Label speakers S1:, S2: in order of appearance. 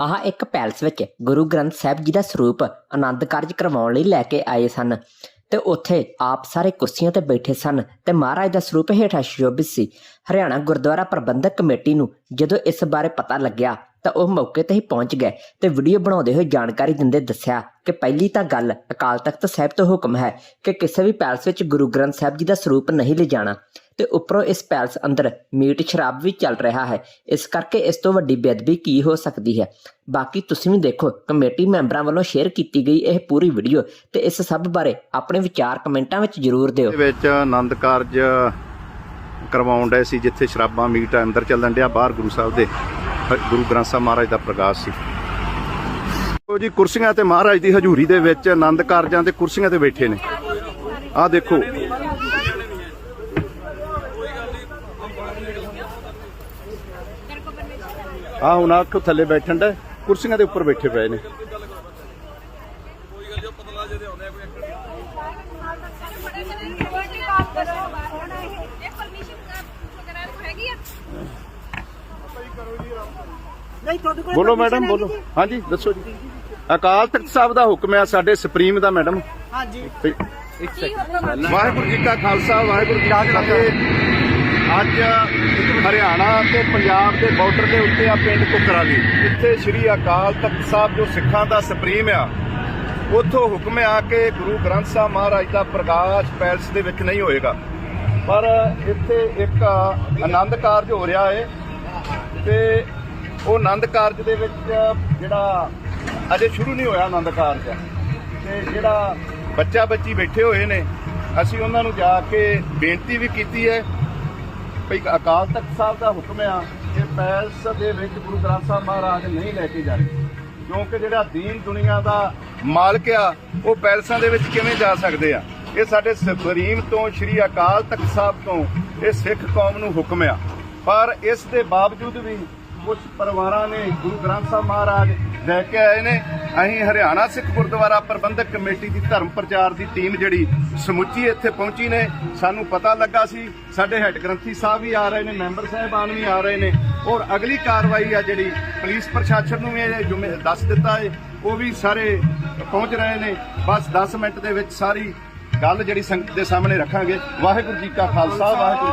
S1: ਆਹ ਇੱਕ ਪੈਲਸ ਵਿੱਚ ਗੁਰੂ ਗ੍ਰੰਥ ਸਾਹਿਬ ਜੀ ਦਾ ਸਰੂਪ ਆਨੰਦ ਕਾਰਜ ਕਰਵਾਉਣ ਲਈ ਲੈ ਕੇ ਆਏ ਸਨ ਤੇ ਉੱਥੇ ਆਪ ਸਾਰੇ ਕੁਰਸੀਆਂ ਤੇ ਬੈਠੇ ਸਨ ਤੇ ਮਹਾਰਾਜ ਦਾ ਸਰੂਪ ਹੇਠਾਂ ਸ਼ੋਭਿਤ ਸੀ। ਹਰਿਆਣਾ ਗੁਰਦੁਆਰਾ ਪ੍ਰਬੰਧਕ ਕਮੇਟੀ ਨੂੰ ਜਦੋਂ ਇਸ ਬਾਰੇ ਪਤਾ ਲੱਗਿਆ ਤਾਂ ਉਹ ਮੌਕੇ ਤੇ ਹੀ ਪਹੁੰਚ ਗਏ ਤੇ ਵੀਡੀਓ ਬਣਾਉਂਦੇ ਹੋਏ ਜਾਣਕਾਰੀ ਦਿੰਦੇ ਦੱਸਿਆ ਕਿ ਪਹਿਲੀ ਤਾਂ ਗੱਲ ਅਕਾਲ ਤਖਤ ਸਾਹਿਬ ਤੋਂ ਹੁਕਮ ਹੈ ਕਿ ਕਿਸੇ ਵੀ ਪੈਲਸ ਵਿੱਚ ਗੁਰੂ ਗ੍ਰੰਥ ਸਾਹਿਬ ਜੀ ਦਾ ਸਰੂਪ ਨਹੀਂ ਲਿਜਾਣਾ ਤੇ ਉੱਪਰੋਂ ਇਸ ਪੈਲਸ ਅੰਦਰ ਮੀਟ ਸ਼ਰਾਬ ਵੀ ਚੱਲ ਰਿਹਾ ਹੈ। ਇਸ ਕਰਕੇ ਇਸ ਤੋਂ ਵੱਡੀ ਬੇਅਦਬੀ ਕੀ ਹੋ ਸਕਦੀ ਹੈ? ਬਾਕੀ ਤੁਸੀਂ ਵੀ ਦੇਖੋ, ਕਮੇਟੀ ਮੈਂਬਰਾਂ ਵੱਲੋਂ ਸ਼ੇਅਰ ਕੀਤੀ ਗਈ ਇਹ ਪੂਰੀ ਵੀਡੀਓ ਤੇ ਇਸ ਸਭ ਬਾਰੇ ਆਪਣੇ ਵਿਚਾਰ ਕਮੈਂਟਾਂ ਵਿੱਚ ਜ਼ਰੂਰ ਦਿਓ।
S2: ਦੇ ਵਿੱਚ ਆਨੰਦ ਕਾਰਜ ਕਰਵਾਉਣ ਡਏ ਸੀ ਜਿੱਥੇ ਸ਼ਰਾਬਾਂ, ਮੀਟ ਅੰਦਰ ਚੱਲਣ ਡਿਆ ਬਾਹਰ ਗੁਰੂ ਸਾਹਿਬ ਦੇ। ਗੁਰੂ ਗ੍ਰੰਥ ਸਾਹਿਬ ਮਹਾਰਾਜ ਦਾ ਪ੍ਰਕਾਸ਼ ਸੀ। ਦੇਖੋ ਜੀ, ਕੁਰਸੀਆਂ ਤੇ ਮਹਾਰਾਜ ਦੀ ਹਜ਼ੂਰੀ ਦੇ ਵਿੱਚ ਆਨੰਦ ਕਾਰਜਾਂ ਤੇ ਕੁਰਸੀਆਂ ਤੇ ਬੈਠੇ ਨੇ। ਆਹ ਦੇਖੋ। ਆਹ ਹੁਣ ਆਖੋ ਥੱਲੇ ਬੈਠਣ ਦਾ, ਕੁਰਸੀਆਂ ਦੇ ਉੱਪਰ ਬੈਠੇ ਪਏ ਨੇ।
S3: ਇਹ
S4: ਨਹੀਂ ਤੁਹਾਡੇ ਕੋਲ
S2: ਬੋਲੋ ਮੈਡਮ ਬੋਲੋ? ਹਾਂਜੀ ਦੱਸੋ ਜੀ। ਅਕਾਲ ਤਖਤ ਸਾਹਿਬ ਦਾ ਹੁਕਮ ਹੈ ਸਾਡੇ ਸੁਪਰੀਮ ਦਾ ਮੈਡਮ।
S4: ਹਾਂਜੀ।
S2: ਵਾਹਿਗੁਰੂ ਜੀ ਕਾ ਖਾਲਸਾ ਵਾਹਿਗੁਰੂ ਜੀ ਕੀ ਫਤਿਹ। ਅੱਜ ਹਰਿਆਣਾ ਤੇ ਪੰਜਾਬ ਦੇ ਬਾਰਡਰ ਦੇ ਉੱਤੇ ਆ ਪਿੰਡ ਕੁਕਰਾਲੀ। ਇੱਥੇ ਸ੍ਰੀ ਅਕਾਲ ਤਖਤ ਸਾਹਿਬ ਜੋ ਸਿੱਖਾਂ ਦਾ ਸੁਪਰੀਮ ਆ ਉੱਥੋਂ ਹੁਕਮ ਆ ਕਿ ਗੁਰੂ ਗ੍ਰੰਥ ਸਾਹਿਬ ਮਹਾਰਾਜ ਦਾ ਪ੍ਰਕਾਸ਼ ਪੈਲਸ ਦੇ ਵਿੱਚ ਨਹੀਂ ਹੋਏਗਾ। ਪਰ ਇੱਥੇ ਇੱਕ ਆਨੰਦ ਕਾਰਜ ਹੋ ਰਿਹਾ ਹੈ ਤੇ ਉਹ ਆਨੰਦ ਕਾਰਜ ਦੇ ਵਿੱਚ ਜਿਹੜਾ ਅਜੇ ਸ਼ੁਰੂ ਨਹੀਂ ਹੋਇਆ ਆਨੰਦ ਕਾਰਜ। ਤੇ ਜਿਹੜਾ ਬੱਚਾ ਬੱਚੀ ਬੈਠੇ ਹੋਏ ਨੇ, ਅਸੀਂ ਉਹਨਾਂ ਨੂੰ ਜਾ ਕੇ ਬੇਨਤੀ ਵੀ ਕੀਤੀ ਹੈ ਭਈ ਅਕਾਲ ਤਖਤ ਸਾਹਿਬ ਦਾ ਹੁਕਮ ਆ ਕਿ ਪੈਲਸ ਦੇ ਵਿੱਚ ਗੁਰੂ ਗ੍ਰੰਥ ਸਾਹਿਬ ਮਹਾਰਾਜ ਨਹੀਂ ਲੈ ਕੇ ਜਾ ਰਹੇ ਕਿਉਂਕਿ ਜਿਹੜਾ ਦੀਨ ਦੁਨੀਆ ਦਾ ਮਾਲਕ ਆ, ਉਹ ਪੈਲਸਾਂ ਦੇ ਵਿੱਚ ਕਿਵੇਂ ਜਾ ਸਕਦੇ ਆ? ਇਹ ਸਾਡੇ ਸੁਪਰੀਮ ਤੋਂ, ਸ੍ਰੀ ਅਕਾਲ ਤਖਤ ਸਾਹਿਬ ਤੋਂ ਇਹ ਸਿੱਖ ਕੌਮ ਨੂੰ ਹੁਕਮ ਆ। ਪਰ ਇਸ ਦੇ ਬਾਵਜੂਦ ਵੀ ਕੁਝ ਪਰਿਵਾਰਾਂ ਨੇ, ਗੁਰੂ ਗ੍ਰੰਥ ਸਾਹਿਬ ਮਹਾਰਾਜ ਲੈ ਕੇ ਆਏ ਨੇ। ਅਸੀਂ ਹਰਿਆਣਾ ਸਿੱਖ ਗੁਰਦੁਆਰਾ ਪ੍ਰਬੰਧਕ ਕਮੇਟੀ ਦੀ ਧਰਮ ਪ੍ਰਚਾਰ ਦੀ ਟੀਮ ਜਿਹੜੀ ਸਮੁੱਚੀ ਇੱਥੇ ਪਹੁੰਚੀ ਨੇ, ਸਾਨੂੰ ਪਤਾ ਲੱਗਾ ਸੀ। ਸਾਡੇ ਹੈੱਡ ਗ੍ਰੰਥੀ ਸਾਹਿਬ ਵੀ ਆ ਰਹੇ ਨੇ, ਮੈਂਬਰ ਸਾਹਿਬਾਨ ਵੀ ਆ ਰਹੇ ਨੇ। ਔਰ ਅਗਲੀ ਕਾਰਵਾਈ ਆ ਜਿਹੜੀ ਪੁਲਿਸ ਪ੍ਰਸ਼ਾਸਨ ਨੂੰ ਵੀ ਇਹ ਜੁਮੇ ਦੱਸ ਦਿੱਤਾ ਹੈ ਉਹ ਵੀ ਸਾਰੇ ਪਹੁੰਚ ਰਹੇ ਨੇ। ਬਸ 10 ਮਿੰਟ ਦੇ ਵਿੱਚ ਸਾਰੀ ਗੱਲ ਜਿਹੜੀ ਸੰਗਤ ਦੇ ਸਾਹਮਣੇ ਰੱਖਾਂਗੇ। ਵਾਹਿਗੁਰੂ ਜੀ ਕਾ ਖਾਲਸਾ, ਵਾਹਿਗੁਰੂ